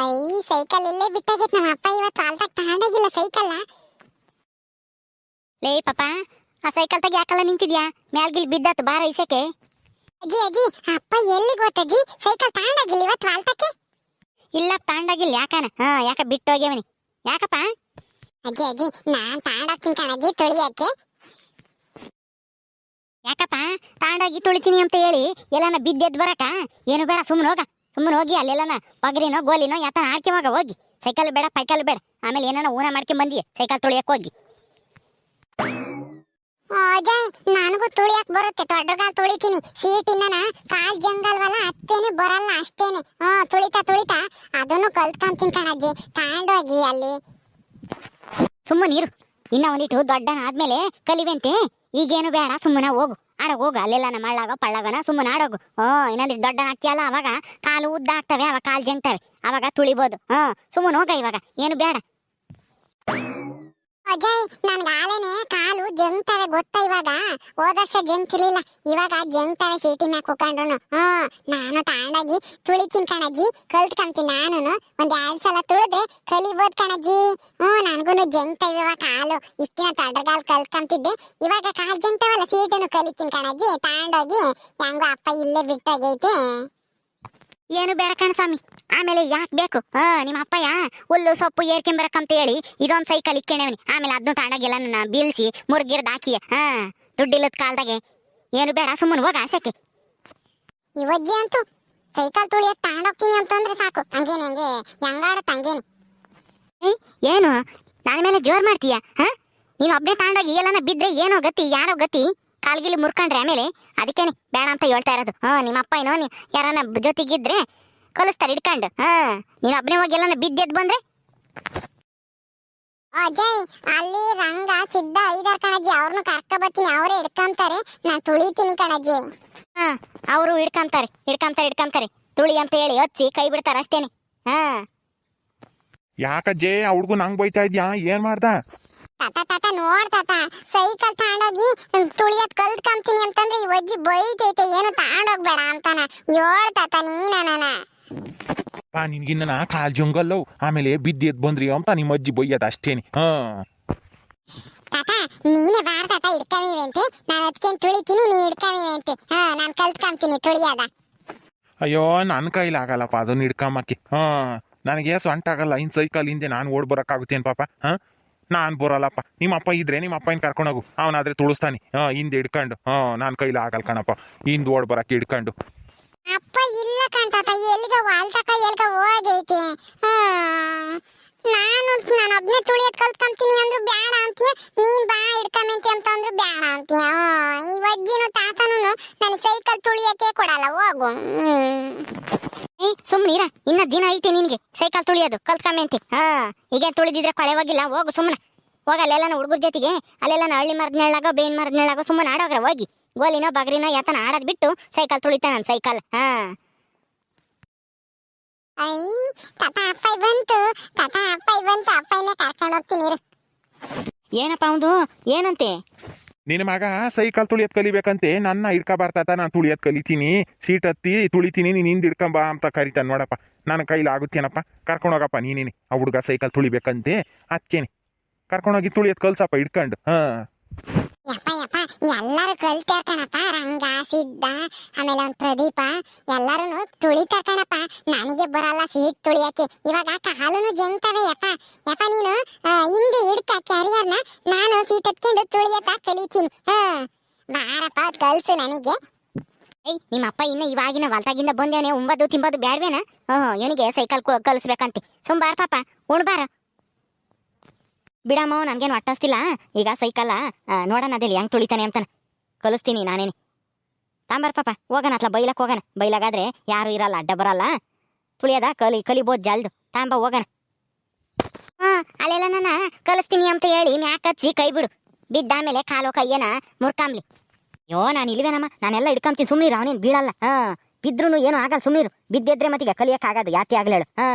I cycle ಇಲ್ಲೇ ಬಿಟ್ಟಾಗೈತ್ ನಮ್ಮ ಅಪ್ಪ ಇವತ್ತು ಆಲ್ದಾಗ ತಗೊಂಡಾಗಿಲ್ಲ ಸೈಕಲ್ ಲೇ ಪಾಪ ಆ ಸೈಕಲ್ ತಗ ಯಾಕಲ್ಲ ನಿಂತಿದ್ಯಾ? ಮ್ಯಾಲ್ಗಿಲ್ ಬಿದ್ದಾತು ಬಾರ ಇಸಕ್ಕೆ ಅಜ್ಜಿ ಅಜ್ಜಿ ಅಪ್ಪ ಎಲ್ಲಿ ಗೊತ್ತಜ್ಜಿ ಸೈಕಲ್ ತಗೊಂಡಾಗಿಲ್ಲ ಇವತ್ತು ಆಲ್ತಕ್ಕೆ ಇಲ್ಲ ತಾಂಡಾಗಿಲ್ಲ ಯಾಕನ? ಹಾ ಯಾಕ ಬಿಟ್ಟು ಹೋಗ್ಯವನಿ? ಯಾಕಪ್ಪ? ಅಜ್ಜಿ ಅಜ್ಜಿ ನಾನ್ ತಗೊಂಡೋಗ್ತೀನಿ ಕಣಜ್ಜಿ ತೊಳಿಯಕ್ಕೆ. ಯಾಕಪ್ಪ? ತಾಂಡಾಗಿ ತುಳಿತೀನಿ ಅಂತ ಹೇಳಿ ಎಲ್ಲಾನ ಬಿದ್ದೆದ್ ಬರಕ? ಏನು ಬೇಡ ಸುಮ್ಮನೆ ಹೋಗ. ಸುಮ್ಮನೆ ಹೋಗಿ ಅಲ್ಲೆಲ್ಲನ ಪಗರಿನೋ ಗೋಲಿನೋ ಯಾತನ ಹಾಕ್ಯವಾಗ ಹೋಗಿ. ಸೈಕಲ್ ಬೇಡ ಪೈಕಲ್ ಬೇಡ. ಆಮೇಲೆ ಏನಾನ ಊನ ಮಾಡ್ಕೊಂಡ್ ಬಂದಿ ಸೈಕಲ್ ತುಳಿಯಕ್ ಹೋಗಿ. ಅಜ್ಜಯ್ ನನಗೂ ತುಳಿಯಕ್ ಬರುತ್ತೆ. ತೊಡ್ರಗಾಲ್ ತುಳಿತೀನಿ. ಸೀಟಿನ ಕಾಲ್ ಜಂಗಲ್ವಲ್ಲ ಅತ್ತೇನೆ ಬರಲ್ಲ ಅಷ್ಟೇನೆ. ಹಾ ತುಳಿತಾ ತುಳಿತಾ. ಅದನ್ನು ಕಲ್ತ್ಕೊಂತೀನಿ ಕಣಜ್ಜಿ. ತಾಂಡೋಗಿ ಅಲ್ಲಿ. ಸುಮ್ಮನೆ ಇರು. ಇನ್ನ ಒಂದಿಟ್ಟು ದೊಡ್ಡನ ಆದ್ಮೇಲೆ ಕಲಿವೆಂತೆ. ಈಗೇನು ಬೇಡ, ಸುಮ್ಮನೆ ಹೋಗು. ಆಡೋಗ ಹೋಗು, ಅಲ್ಲೆಲ್ಲನ ಮಳ್ಳಾಗ, ಪಳ್ಳಗನ, ಸುಮ್ಮನೆ ಆಡೋಗು ಹ್ಞೂ ಇನ್ನೊಂದಿಟ್ಟು ದೊಡ್ಡ ಹಾಕ್ತಿಯಲ್ಲ, ಅವಾಗ ಕಾಲು ಉದ್ದ ಆಗ್ತವೆ, ಅವಾಗ ಕಾಲು ಜಂಗ್ತವೆ. ಅವಾಗ ತುಳಿಬೋದು. ಹ್ಞೂ ಸುಮ್ಮನೆ ಹೋಗ ಇವಾಗ, ಏನು ಬೇಡ. ಅಜಯ್, ನನ್ಗೆ ಆಲೇನೆ ಕಾಲು ಜಂತವೆ ಗೊತ್ತಾ ಇವಾಗ? ಹೋದ ವರ್ಷ ಜಂಗ್ತಿರ್ಲಿಲ್ಲ ಇವಾಗ ಜಂತವೆ ಸೀಟಿ ಮ್ಯಾಗ ಕುತ್ಕೊಂಡ್ರು ಹ್ಮ್ ನಾನು ತಾಂಡಾಗಿ ತುಳಿತೀನಿ ಕಣಜ್ಜಿ, ಕಲ್ತ್ಕೊಂತೀನಿ ನಾನು ಒಂದ್ ಎರಡ್ ಸಲ ತುಳಿದ್ರೆ ಕಲಿಬೋದು ಕಣಜ್ಜಿ. ಹ್ಮ್ ನನ್ಗೂನು ಜಂತ ಇವಾಗ ಕಾಲು. ಇಷ್ಟಿನ ದಿನ ತಡ್ರಗಾಲ್ ಕಲ್ತ್ಕೊಂತಿದ್ದೆ. ಇವಾಗ ಕಾಲು ಜಂತವಲ್ಲ ಸೀಟನ್ನು ಕಲಿತೀನಿ ಕಣಜ್ಜಿ. ತಾಂಡೋಗಿ, ಹೆಂಗೋ ಅಪ್ಪ ಇಲ್ಲೇ ಬಿಟ್ಟಾಗೈತೆ. ಏನು ಬೇಡ ಕಣಸ್ವಾಮಿ ಆಮೇಲೆ ಯಾಕೆ ಬೇಕು? ಹಾ ನಿಮ್ಮ ಅಪ್ಪಯ್ಯ ಹುಲ್ಲು ಸೊಪ್ಪು ಏರ್ಕೊಂಬರಕ್ಕಂತ ಹೇಳಿ ಇದೊಂದು ಸೈಕಲ್ ಇಕ್ಕೆಣವನಿ. ಆಮೇಲೆ ಅದನ್ನು ತಾಂಡಾಗೆಲ್ಲ ನನ್ನ ಬೀಳ್ಸಿ ಮುರ್ಗಿರ್ದು ಹಾಕಿ ಹಾ ದುಡ್ಡಿಲ್ಲದ ಕಾಲದಾಗೆ. ಏನು ಬೇಡ ಸುಮ್ಮನೆ ಹೋಗ ಆಸಕ್ಕೆ ಇವಜ್ಜಿ ಅಂತೂ ಸೈಕಲ್ ತುಳಿಯ ತಗೊಂಡೋಗ್ತೀನಿ ಅಂತಂದ್ರೆ ಸಾಕು. ಹಂಗೇನೆ ಹಂಗೆ ಹೆಂಗಾಡ ಹಂಗೇನೆ. ಏನು? ನನ್ನ ಮೇಲೆ ಜೋರ್ ಮಾಡ್ತೀಯ? ಹಾ? ನೀನು ಒಬ್ಬನೇ ತಾಂಡೋಗಿ ಎಲ್ಲನ ಬಿದ್ರೆ ಏನೋ ಗತಿ ಯಾರೋ ಗತಿ? ಕಾಲ್ಗಿಲಿ ಮುರ್ಕೊಂಡ್ರೆ ಆಮೇಲೆ ಅದಕ್ಕೇನೆ ಬೇಡ ಅಂತ ಹೇಳ್ತಾ ಇರೋದು. ಹಾ ನಿಮ್ಮ ಅಪ್ಪ ಏನೋ ಯಾರನ್ನ ಜೊತೆಗಿದ್ರೆ ಕಲಿಸ್ತಾರೆ ಹಿಡ್ಕೊಂಡು. ಹಾ ನೀನು ಒಬ್ಬನೇ ಹೋಗಿ ಎಲ್ಲನ ಬಿದ್ದೆದ್ ಬಂದ್ರೆ? ಅಜಯ್ ಅಲ್ಲಿ ರಂಗ ಸಿದ್ದ ಐದಾರು ಕಣಜ್ಜಿ ಅವ್ರನ್ನ ಕರ್ಕ ಬರ್ತೀನಿ ಅವರೇ ಹಿಡ್ಕೊಂತಾರೆ. ನಾನು ತುಳಿತೀನಿ ಕಣಜ್ಜಿ. ಹಾ ಅವರು ಹಿಡ್ಕೊಂತಾರೆ ಹಿಡ್ಕೊಂತಾರೆ ಹಿಡ್ಕೊಂತಾರೆ. ತುಳಿ ಅಂತ ಹೇಳಿ ಹಚ್ಚಿ ಕೈ ಬಿಡ್ತಾರೆ ಅಷ್ಟೇನೆ. ಹಾ. ಯಾಕಜ್ಜೆ ಆ ಹುಡ್ಗು ನಂಗೆ ಬೈತಾ ಇದ್ಯಾ? ಏನ್ ಮಾಡ್ದ? ತಾತ ತಾತ ನೋಡ್ ತಾತ. ಸೈಕಲ್ ತಗೊಂಡೋಗಿ ತುಳಿಯತ್ ಕಲ್ತ್ಕೊಂತೀನಿ ಅಂತಂದ್ರೆ ಈ ಅಜ್ಜಿ ಬೈತೈತೆ. ಏನು ತಗೊಂಡೋಗ್ಬೇಡ ಅಂತಾನ. ಹೇಳ್ ತಾತ ನೀನ ಪಾ ನಿನ್ಗಿನ್ನ ಕಾಲ್ ಜಂಗಲ್ಲು ಆಮೇಲೆ ಬಿದ್ದೆದ್ ಬಂದ್ರಿ ಅಂತ ನಿಮ್ಮ ಅಜ್ಜಿ ಬೈಯದ ಅಷ್ಟೇನಿ. ಹಾ. ತಾತ ನೀನೇ ಬಾರ ತಾತ ಹಿಡ್ಕವೀವಂತೆ ನಾನು ಅದಕ್ಕೇನ್ ತುಳಿತೀನಿ ನೀನ್ ಹಿಡ್ಕವೀವಂತೆ ಹಾ ನಾನ್ ಕಲ್ತ್ಕೊಂತೀನಿ ತುಳಿಯದ. ಅಯ್ಯೋ ನನ್ನ ಕೈಲಾಗಲ್ಲಪ್ಪ ಅದನ್ನ ಹಿಡ್ಕೊಂಬಕ್ಕೆ. ಹಾ ನನಗೆ ಸೊಂಟಾಗಲ್ಲ ಇನ್ ಸೈಕಲ್ ಹಿಂದೆ ನಾನು ಓಡ್ ಬರಕ್ಕಾಗುತ್ತೇನ್ ಪಾಪ? ಹಾ? ನಾನ್ ಬರಲ್ಲಪ್ಪ. ನಿಮ್ಮ ಅಪ್ಪ ಇದ್ರೆ ನಿಮ್ಮ ಅಪ್ಪನ ಕರ್ಕೊಂಡೋಗು. ಅವನಾದ್ರೆ ತುಳಿಸ್ತಾನೆ. ಹಾ, ಹಿಂದೆ ಹಿಡ್ಕೊಂಡು. ಹಾ ನನ್ನ ಕೈಲಿ ಆಗಲ್ಲ ಕಣಪ್ಪ. ಹಿಂದ್ ಓಡ್ ಬರಕ್ಕೆ ಹಿಡ್ಕೊಂಡು. ಅಪ್ಪ ಇಲ್ಲ ಕಾಣ್ತಾತ ಎಲ್ಗ ವಾಲ್ತಕ ಎಲ್ಗ ಹೋಗೈತೆ. ನಾನು ನಾನು ಒಬ್ನೇ ತುಳಿಯತ್ ಕಲ್ತ್ಕೊಂತೀನಿ ಅಂದ್ರು ಬೇಡ ಅಂತೀಯ? ನೀನ್ ಬಾ ಹಿಡ್ಕೊಂಬಂತಿ ಅಂತ ಅಂದ್ರು ಬೇಡ ಅಂತೀಯ. ಈ ಅಜ್ಜಿನು ತಾತನೂ ನನಗೆ ಸೈಕಲ್ ತುಳಿಯಕ್ಕೆ ಕೊಡಲ್ಲ. ಹೋಗು. ಏ ಇನ್ನ ದಿನ ಐತಿ ನಿನಗೆ. ಸೈಕಲ್ ತುಳಿಯೋದು ಕಲ್ತ್ಕೊಂಬಂತಿ ಹಾ ಈಗ ತುಳಿದಿದ್ರೆ ಕೊಳೆ ಹೋಗಿಲ್ಲ ಹೋಗು ಸುಮ್ಮನೆ ಹೋಗ ಅಲ್ಲೆಲ್ಲ ಹುಡುಗರ ಜೊತೆಗೆ ಅಲ್ಲೆಲ್ಲ ಹಳ್ಳಿ ಮರದ ಬೇನ್ ಬೇವಿನ ಮರದ ನೆಳ್ಳಾಗೋ ಸುಮ್ಮನೆ ಆಡೋಗ್ರ ಹೋಗಿ. ಗೋಲಿನೋ ಬಗ್ರಿನೋ ಯಾತನ ಆಡೋದ್ ಬಿಟ್ಟು ಸೈಕಲ್ ತುಳಿತಾನ ಸೈಕಲ್. ಹಾ. ಐ ತಾತ ಅಪ್ಪ ಬಂತು. ತಾತ ಅಪ್ಪ ಬಂತು. ಅಪ್ಪನೇ ಕರ್ಕೊಂಡು ಹೋಗ್ತೀನಿ. ಏನಪ್ಪ ಅವನು ಏನಂತೆ? ನಿನ್ನ ಮಗ ಸೈಕಲ್ ತುಳಿಯೋದು ಕಲಿಬೇಕಂತೆ, ನನ್ನ ಹಿಡ್ಕ ಬರ್ತಾತ ನಾನು ತುಳಿಯೋದು ಕಲಿತೀನಿ, ಸೀಟ್ ಹತ್ತಿ ತುಳಿತೀನಿ, ನೀನು ಹಿಂದೆ ಹಿಡ್ಕೊಂಬಾ ಅಂತ ಕರಿತಾನೆ ನೋಡಪ್ಪ. ನನ್ನ ಕೈಲಿ ಆಗುತ್ತೇನಪ್ಪ? ಕರ್ಕೊಂಡೋಗಪ್ಪ ನೀನೇನೆ. ಆ ಹುಡುಗ ಸೈಕಲ್ ತುಳಿಬೇಕಂತೆ ಅದಕ್ಕೇನೆ ಕರ್ಕೊಂಡೋಗಿ ತುಳಿಯೋದು ಕಲ್ಸಪ್ಪ ಹಿಡ್ಕೊಂಡು. ಹಾ. ಯಪ್ಪ ಯಪ್ಪ, ಎಲ್ಲರೂ ಕಲ್ತಾರ ಕಣಪ್ಪ, ರಂಗ, ಸಿದ್ಧ, ಆಮೇಲೆ ಅವ್ನ ಪ್ರದೀಪ ಎಲ್ಲರೂ ತುಳಿತಾರ ಕಣಪ್ಪ. ನನಗೆ ಬರಲ್ಲ ಸೀಟ್ ತುಳಿಯಕ್ಕೆ. ಇವಾಗ ಕಾಲುನು ಜಂಗ್ತವೆ ಯಪ್ಪ. ಯಪ್ಪ, ನೀನು ಹಿಂದೆ ಹಿಡ್ಕ ಕ್ಯಾರಿಯರ್ನ ನಾನು ಸೀಟ್ ಹತ್ಕೊಂಡು ತುಳಿಯತ್ತ ಕಲಿತೀನಿ. ಹಾ. ಬಾರಪ್ಪ ಕಲ್ಸು ನನಗೆ. ನಿಮ್ಮ ಅಪ್ಪ ಇನ್ನ ಇವಾಗಿನ ಹೊಲ್ತಾಗಿಂದ ಬಂದೇವನೆ ಉಂಬದು, ತಿಂಬದು ಬ್ಯಾಡ್ವೇನ? ಓಹೋ, ಇವನಿಗೆ ಸೈಕಲ್ ಕಲಿಸ್ಬೇಕಂತೆ. ಸುಂಬಾರ ಪಾಪ ಉಣ್ಬಾರ. ಬಿಡಮ್ಮ ನನಗೇನು ಅಟ್ಟಿಸ್ತಿಲ್ಲ ಈಗ ಸೈಕಲ್ಲ ನೋಡೋಣ ಅದೇಲಿ ಹೆಂಗ್ ತುಳಿತಾನೆ ಅಂತಾನೆ. ಕಲಿಸ್ತೀನಿ ನಾನೇನೆ. ತಾಂಬಾರ ಪಾಪ, ಹೋಗೋಣ ಅತ್ಲ ಬೈಲಕ್ಕೆ ಹೋಗೋಣ. ಬೈಲಾಗಾದ್ರೆ ಯಾರು ಇರಲ್ಲ, ಅಡ್ಡ ಬರಲ್ಲ. ತುಳಿಯದ, ಕಲಿ, ಕಲಿಬೋದು ಜಲ್ದು. ತಾಂಬ, ಹೋಗೋಣ. ಹಾ ಅಲ್ಲೆಲ್ಲ ನಾನು ಕಲಿಸ್ತೀನಿ ಅಂತ ಹೇಳಿ ಮ್ಯಾಕ್ ಹಚ್ಚಿ ಕೈ ಬಿಡು. ಬಿದ್ದಾಮೇಲೆ ಕಾಲು ಕೈಯನ ಮುರ್ಕಾಂಬ್ಲಿ ಯೋ ನಾನು ಇಲ್ವೇನಮ್ಮ? ನಾನೆಲ್ಲ ಹಿಡ್ಕೊಂತೀನಿ. ಸುಮ್ಮನಿರು ಅವನೇನು ಬೀಳಲ್ಲ. ಹಾ ಬಿದ್ರೂ ಏನು ಆಗಲ್ಲ ಸುಮ್ಮನಿರು ಬಿದ್ದಿದ್ರೆ ಮತ್ತೀಗ ಕಲಿಯಕ್ಕಾಗದು. ಯಾತಿ ಹೇಳು. ಹಾ.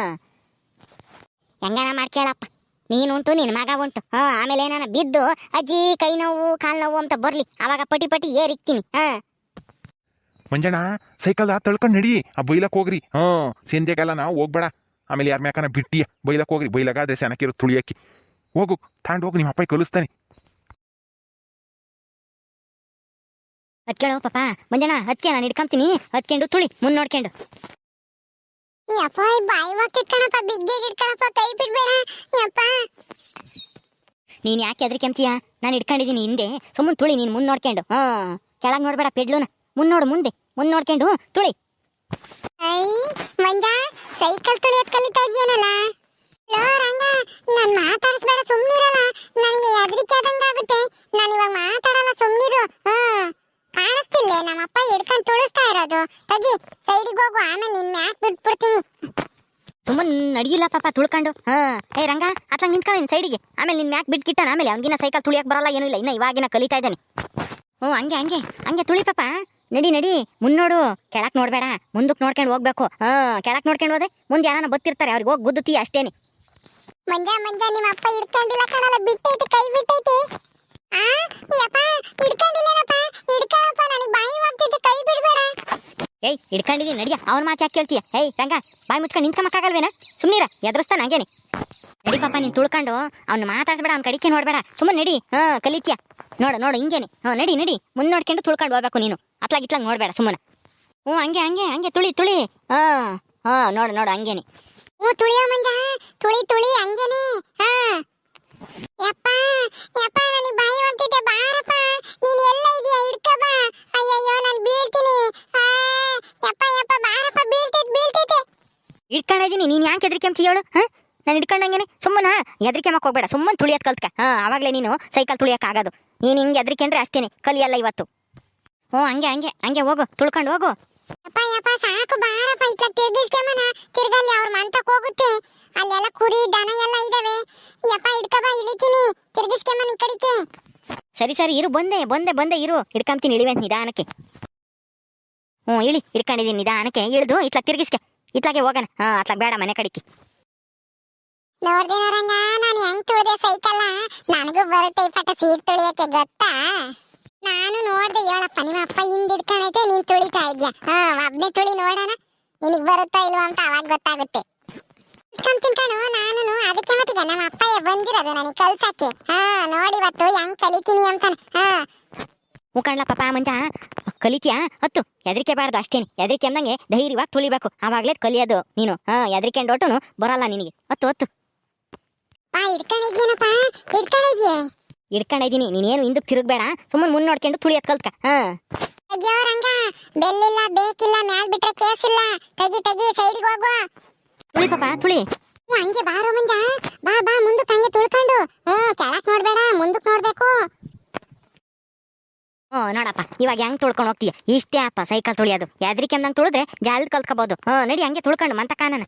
ಹೆಂಗನ ಮಾಡ್ಕೇಳಪ್ಪ. ನೀನುಂಟು ನಿನ್ನ ಮಗ ಉಂಟು. ಹಾ ಆಮೇಲೆ ಏನಾನ ಬಿದ್ದು ಅಜ್ಜಿ ಕೈ ನೋವು ಕಾಲ್ ನೋವು ಅಂತ ಬರ್ಲಿ. ಅವಾಗ ಪಟಿ ಪಟಿ ಏರಿಕ್ತೀನಿ. ಹಾ. ಮಂಜಣ್ಣ ಸೈಕಲ್ ತಳ್ಕೊಂಡು ನಡಿ. ಆ ಬೈಲಕ್ ಹೋಗ್ರಿ. ಹಾ ಸಂಜೆಗೆಲ್ಲ ನಾವು ಹೋಗ್ಬೇಡ. ಆಮೇಲೆ ಯಾರ ಮ್ಯಾಕನ ಬಿಟ್ಟಿಯ ಬೈಲಕ್ಕೆ ಹೋಗ್ರಿ. ಬೈಲಾಗಾದ್ರೆ ಸೆನಕಿರೋ ತುಳಿಯಕ್ಕಿ. ಹೋಗು ತಾಂಡ್ ಹೋಗು ನಿಮ್ಮ ಅಪ್ಪ ಕಲಿಸ್ತಾನೆ ಹತ್ಕೇಳು ಪಾಪ. ಮಂಜಣ್ಣ ಹತ್ಕೆ ನಾನು ಹಿಡ್ಕೊಂತೀನಿ. ಹತ್ಕೊಂಡು ತುಳಿ. ಮುಂದೆ ನೋಡ್ಕೊಂಡು. ಯಪ್ಪ ಬಾಯಿ ಹೋಗ್ತಿದ್ ಬಿಗ್ಗೆ ಇಟ್ಕಣಪ್ಪ ಕೈ ಬಿಡ್ಬೇಡ. ಯಪ್ಪ. ನೀನ್ ಯಾಕೆ ಅದ್ರ ಕೆಂಪ್ತಿಯ ನಾನು ಇಟ್ಕೊಂಡಿದ್ದೀನಿ ಹಿಂದೆ. ಸುಮ್ಮನೆ ತುಳಿ ನೀನು ಮುಂದ್ ನೋಡ್ಕೊಂಡು. ಹಾ ಕೆಳಗೆ ನೋಡ್ಬೇಡ ಪೆಡ್ಲೂನ. ಮುಂದೆ ನೋಡು ಮುಂದೆ. ಮುಂದೆ ನೋಡ್ಕೊಂಡು ತುಳಿ. ಐ ಮಂಜ ಸೈಕಲ್ ತುಳಿಯೋದ್ ಕಲಿತಾ ಇದೆಯೇನಲ್ಲ ಲೋ ರಂಗ ನಾನ್ ಮಾತಾಡಿಸ್ಬೇಡ ಸುಮ್ಮನಿರಲ್ಲ ನನಗೆ ಹೆದರಿಕೆ ಆದಂಗಾಗುತ್ತೆ. ನಾನು ಇವಾಗ ಮಾತಾಡಲ್ಲ ಸುಮ್ಮನಿರು ಹ್ಮ್ ಕಾಣಿಸ್ತಿಲ್ಲ ಹಿಡ್ಕೊಂಡು ತುಳಿಸ್ತಾ ಇರೋದು. ತಗಿ ಸೈಡಿಗೆ ಹೋಗು ಆಮೇಲೆ ನಿನ್ನ ಮ್ಯಾಕ್ ಬಿಟ್ಬಿಡ್ತೀನಿ ಸುಮ್ಮನೆ ನಡಿಯಿಲ್ಲ ಪಾಪ ತುಳ್ಕೊಂಡು. ಹಾ. ಏ ರಂಗ ಅತ್ಲಾಗ ನಿಂತ್ಕೊಳ್ಳಿ ಸೈಡಿಗೆ ಆಮೇಲೆ ನಿನ್ ಮ್ಯಾಕ್ ಬಿಟ್ಕಿಟ್ಟಾನ ಆಮೇಲೆ ಅವ್ನಿಗಿನ ಸೈಕಲ್ ತುಳಿಯಕ್ ಬರಲ್ಲ ಏನೂ ಇಲ್ಲ. ಇನ್ನ ಇವಾಗಿನ ಕಲಿತಾ ಇದ್ದಾನೆ. ಹ್ಞೂ ಹಂಗೆ ಹಂಗೆ. ಹಂಗೆ ತುಳಿ ಪಾಪ. ನಡಿ ನಡಿ. ಮುನ್ನೋಡು ಕೆಳಕ್ ನೋಡ್ಬೇಡ. ಮುಂದಕ್ಕೆ ನೋಡ್ಕೊಂಡು ಹೋಗ್ಬೇಕು. ಹಾ ಕೆಳಕ್ ನೋಡ್ಕೊಂಡು ಹೋದೆ. ಮುಂದೆ ಯಾರನ್ನ ಬತ್ತಿರ್ತಾರೆ ಅವ್ರಿಗೆ ಹೋಗಿ ಗುದ್ದುತ್ತೀಯ ಅಷ್ಟೇನೆ. ಮಂಜ ಮಂಜ ನಿಮ್ಮ ಅಪ್ಪ ಹಿಡ್ಕೊಂಡಿಲ್ಲ ಕಣಲ್ಲ. ಬಿಟ್ಟೈತೆ ಕೈ ಬಿಟ್ಟೈತೆ. ಏಯ್ ಹಿಡ್ಕೊಂಡಿದ್ದೀನಿ ನಡಿಯ. ಅವ್ನ ಮಾತು ಯಾಕೆ ಕೇಳ್ತೀಯ? ಏಯ್ ರಂಗ ಬಾಯಿ ಮುಚ್ಕೊಂಡು ನಿಂತ್ಕೊಂಬಕ್ಕಾಗಲ್ವೇನ ಸುಮ್ಮನಿರ ಎದುರಿಸ್ತಾನ ಹಂಗೇನೆ. ನಡಿ ಪಾಪ ನೀನು ತುಳ್ಕೊಂಡು ಅವ್ನು ಮಾತಾಡ್ಸ್ಬೇಡ ಅವ್ನ ಕಡಿಕೆ ನೋಡಬೇಡ ಸುಮ್ಮನೆ ನಡಿ. ಹಾ ಕಲಿತೀಯ. ನೋಡು ನೋಡು ಹಿಂಗೇನೆ. ಹಾಂ ನಡಿ ನಡಿ. ಮುಂದೆ ನೋಡ್ಕೊಂಡು ತುಳ್ಕೊಂಡು ಹೋಗ್ಬೇಕು ನೀನು. ಅತ್ಲಾಗ ಇತ್ಲಾಗ ನೋಡಬೇಡ ಸುಮ್ಮನೆ. ಹ್ಞೂ ಹಂಗೆ ಹಂಗೆ ಹಂಗೆ ತುಳಿ ತುಳಿ. ಹಾ ಹಾ ನೋಡು ನೋಡು ಹಂಗೇನೆ. ಹ್ಞೂ ತುಳಿಯೋ ಮಂಜ. ತುಳಿ ತುಳಿ ಹಂಗೇನೆ. ಹಾ. ಯಪ್ಪ ಯಪ್ಪ ನನಗೆ ಬಾಯಿ ಹೋಗ್ತೈತೆ ಬಾರಪ್ಪ. ನೀನ್ ಎಲ್ಲ ಇದೆಯಾ ಹಿಡ್ಕ ಬಾ. ಅಯ್ಯಯ್ಯೋ ನಾನು ಬೀಳ್ತೀನಿ. ಆ, ಯಪ್ಪ ಯಪ್ಪ ಬಾರಪ್ಪ ಬೀಳ್ತೈತೆ ಬೀಳ್ತೈತೆ. ಇಟ್ಕೊಂಡಿದ್ದೀನಿ ನೀನು ಯಾಕೆ ಹೆದರಿಕೆ ಅಂತ ಹೇಳು ಹಾಂ? ನಾನು ಇಟ್ಕೊಂಡಂಗೆನೆ ಸುಮ್ಮನ ಹೆದರಿಕೆ ಮಕ್ಕ ಹೋಗ್ಬೇಡ ಸುಮ್ಮನೆ ತುಳಿಯೋದು ಕಲ್ತ್ಕ. ಹಾಂ ಆವಾಗಲೇ ನೀನು ಸೈಕಲ್ ತುಳಿಯಕ್ಕೆ ಆಗೋದು. ನೀನು ಹಿಂಗೆ ಹೆದರಿಕೆಂಡ್ರೆ ಅಷ್ಟೇನೆ ಕಲಿಯಲ್ಲ ಇವತ್ತು. ಹ್ಞೂ ಹಂಗೆ ಹಂಗೆ ಹಂಗೆ ಹೋಗು ತುಳ್ಕೊಂಡು ಹೋಗು. ಯಪ್ಪ ಯಪ್ಪ ಸಾಕು ಬಾರಪ್ಪ ಇಟ್ಲ ತಿರ್ಗಿಸ್ಕೊಂಬನ ತಿರ್ಗಲ್ಲಿ ಅವ್ರ ಮಂತಕ್ಕೆ ಹೋಗುತ್ತೆ. ಅಲ್ಲೆಲ್ಲ ಕುರಿ ದನ ಎಲ್ಲ ಇದಾವೆ. ಯಪ್ಪ ಹಿಡ್ಕಬ ಇಳಿತೀನಿ. ತಿರ್ಗಿಸ್ಕೊಂಬನ ಈ ಕಡೆಗೆ. ಸರಿ ಸರಿ ಇರು ಬಂದೆ ಬಂದೆ ಬಂದೆ ಇರು. ಹಿಡ್ಕೊಂತೀನಿ ಇಳಿವೆ ನಿಧಾನಕ್ಕೆ. ಹ್ಞೂ ಇಳಿ ಹಿಡ್ಕೊಂಡಿದ್ದೀನಿ ನಿಧಾನಕ್ಕೆ. ಇಳಿದು ಇತ್ಲ ತಿರ್ಗಿಸ್ಕೆ. ಇತ್ಲಾಗೆ ಹೋಗೋಣ. ಹಾಂ ಅತ್ಲಾಗ ಬೇಡ ಮನೆ ಕಡಿಕೆ. ನೋಡ್ದೆ ರಂಗ ನಾನು ಹೆಂಗ್ ತುಳಿದೆ ಸೈಕಲ್ ನನಗೂ ಬರುತ್ತೆ ಈ ಪಟ ಸೀಟ್ ತುಳಿಯಕ್ಕೆ ಗೊತ್ತಾ? ನಾನು ನೋಡ್ದೆ ಹೇಳಪ್ಪ ನಿಮ್ಮ ಅಪ್ಪ ಹಿಂದ್ ಹಿಡ್ಕೊಂಡೈತೆ ನೀನ್ ತುಳಿತಾ ಇದ್ಯಾ? ಹಾ ಒಬ್ನೇ ತುಳಿ ನೋಡೋಣ. ನಿನಗ್ ಬರುತ್ತಾ ಇಲ್ವಾ ಅಂತ ಅವಾಗ ಗೊತ್ತಾಗುತ್ತೆ. ಇಟ್ಕೊಂತೀನಿ ಕಣು ನಾನು ಅದಕ್ಕೆ ಮತ್ತೀಗ ನಮ್ಮ ಅಪ್ಪಯ್ಯ ಬಂದಿರೋದು ನನಗೆ ಕಲ್ಸಕ್ಕೆ. ಹಾ ನೋಡಿ ಇವತ್ತು ಹೆಂಗ್ ಕಲಿತೀನಿ ಅಂತ. ಹಾ. ಮುಖಂಡ್ಲ ಪಾಪ ಮಂಜ. ಕಲಿತೀಯಾ? ಹತ್ತು. ಹೆದರಿಕೆ ಬಾರ್ದು ಅಷ್ಟೇನೆ. ಹೆದರಿಕೆ ಅಂದಂಗೆ ಧೈರ್ಯವಾಗಿ ತುಳಿಬೇಕು. ಆವಾಗಲೇ ಕಲಿಯೋದು ನೀನು. ಹಾ ಹೆದರಿಕೆ ಹೆದರಿಕೆಂಡೊಟ್ಟನು ಬರಲ್ಲ ನಿನಗೆ. ಹತ್ತು ಹತ್ತು. ಪಾ ಹಿಡ್ಕೊಂಡಿದ್ಯೇನಪ್ಪ ಹಿಡ್ಕೊಂಡಿದ್ಯೆ ಹಿಡ್ಕೊಂಡಿದ್ದೀನಿ ನೀನೇನು ಹಿಂದಕ್ಕೆ ತಿರುಗಬೇಡ. ಸುಮ್ಮನೆ ಮುನ್ ನೋಡ್ಕೊಂಡು ತುಳಿಯೋದು ಕಲ್ತ್ಕ. ಹಾ. ಅಯ್ಯೋ ರಂಗ. ಬೆಲ್ಲಿಲ್ಲ ಬೇಕಿಲ್ಲ ಮ್ಯಾಲ್ ಬಿಟ್ರೆ ಕೇಸಿಲ್ಲ. ತೆಗಿ ತೆಗಿ ಸೈಡಿಗೆ ಹೋಗುವ ತುಳಿ ಪಾಪ ತುಳಿ. ಹಂಗೆ ಬಾರೋ ಮಂಜ ಬಾ ಬಾ ಮುಂದಕ್ಕೆ ಹಂಗೆ ತುಳ್ಕೊಂಡು. ಹ್ಞೂ ಕೆಳಕ್ ನೋಡ್ಬೇಡ ಮುಂದಕ್ಕೆ ನೋಡ್ಬೇಕು. ಹ್ಞೂ ನೋಡಪ್ಪ ಇವಾಗ ಹೆಂಗೆ ತುಳ್ಕೊಂಡು ಹೋಗ್ತೀಯ? ಇಷ್ಟೇ ಅಪ್ಪ ಸೈಕಲ್ ತುಳಿಯೋದು ಹೆದರಿಕೆ ಅಂದಂಗೆ ತುಳಿದ್ರೆ ಜಲ್ದಿ ಕಲ್ತ್ಕೋಬೋದು. ಹ್ಞೂ ನಡಿ ಹಂಗೆ ತುಳ್ಕೊಂಡು ಮಂತ ಕಾನನ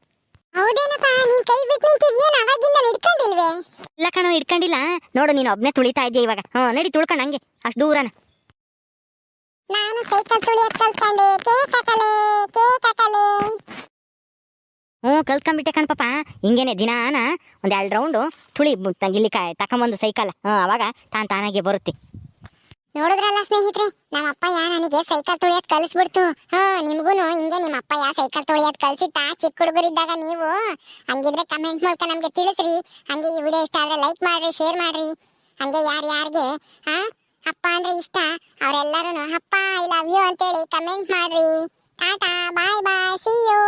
ಹೌದೇನಪ್ಪ ನೀನ್ ಕೈ ಬಿಟ್ಟು ನಿಂತಿದ್ಯೇನು ಅವಾಗಿಂದ ಹಿಡ್ಕೊಂಡಿಲ್ವೇ? ಇಲ್ಲ ಕಣೋ ಹಿಡ್ಕೊಂಡಿಲ್ಲ. ನೋಡು ನೀನು ಒಬ್ಬನೇ ತುಳಿತಾ ಇದೆಯಾ ಇವಾಗ. ಹ್ಞೂ ನಡಿ ತುಳ್ಕೊಂಡು ಹಂಗೆ. ಅಷ್ಟು ದೂರನ. ನಾನು ಸೈಕಲ್ ತುಳಿಯೋದು ಕಲ್ತ್ಕೊಂಡೆ. ಕೇಕ್ ಹಾಕಲೆ ಕೇಕ್ ಹಾಕಲೆ ಹ್ಞೂ, ಕಲ್ತ್ಕೊಂಡ್ಬಿಟ್ಟೆ ಕಣ್ ಪಾಪ. ಹಿಂಗೇನೆ ದಿನಾನ ಒಂದು ಎರಡು ರೌಂಡು ತುಳಿ ಇಲ್ಲಿ ಕಾಯ್ ತಕೊಂಬಂದು ಸೈಕಲ್. ಹ್ಞೂ, ಅವಾಗ ತಾನು ತಾನಾಗೆ ಬರುತ್ತೆ. ನೋಡಿದ್ರಲ್ಲ ಸ್ನೇಹಿತರೆ ನಮ್ಮ ಅಪ್ಪಯ್ಯ ನನಗೆ ಸೈಕಲ್ ತುಳಿಯೋದು ಕಲಿಸ್ಬಿಡ್ತು. ಹಾ ನಿಮ್ಗೂ ಹಿಂಗೆ ನಿಮ್ಮ ಅಪ್ಪಯ್ಯ ಸೈಕಲ್ ತುಳಿಯೋದು ಕಲ್ಸಿತ್ತಾ ಚಿಕ್ಕ ಹುಡುಗರಿದ್ದಾಗ ನೀವು. ಹಂಗಿದ್ರೆ ಕಮೆಂಟ್ ಮೂಲಕ ನಮಗೆ ತಿಳಿಸ್ರಿ. ಹಂಗೆ ಈ ವಿಡಿಯೋ ಇಷ್ಟ ಆದರೆ ಲೈಕ್ ಮಾಡ್ರಿ ಶೇರ್ ಮಾಡ್ರಿ. ಹಂಗೆ ಯಾರು ಯಾರಿಗೆ, ಹಾ, ಅಪ್ಪ ಅಂದ್ರೆ ಇಷ್ಟ. ಅವರೆಲ್ಲರೂ ಅಪ್ಪ ಐ ಲವ್ ಯು ಅಂತೇಳಿ ಕಮೆಂಟ್ ಮಾಡ್ರಿ. Tata bye bye see you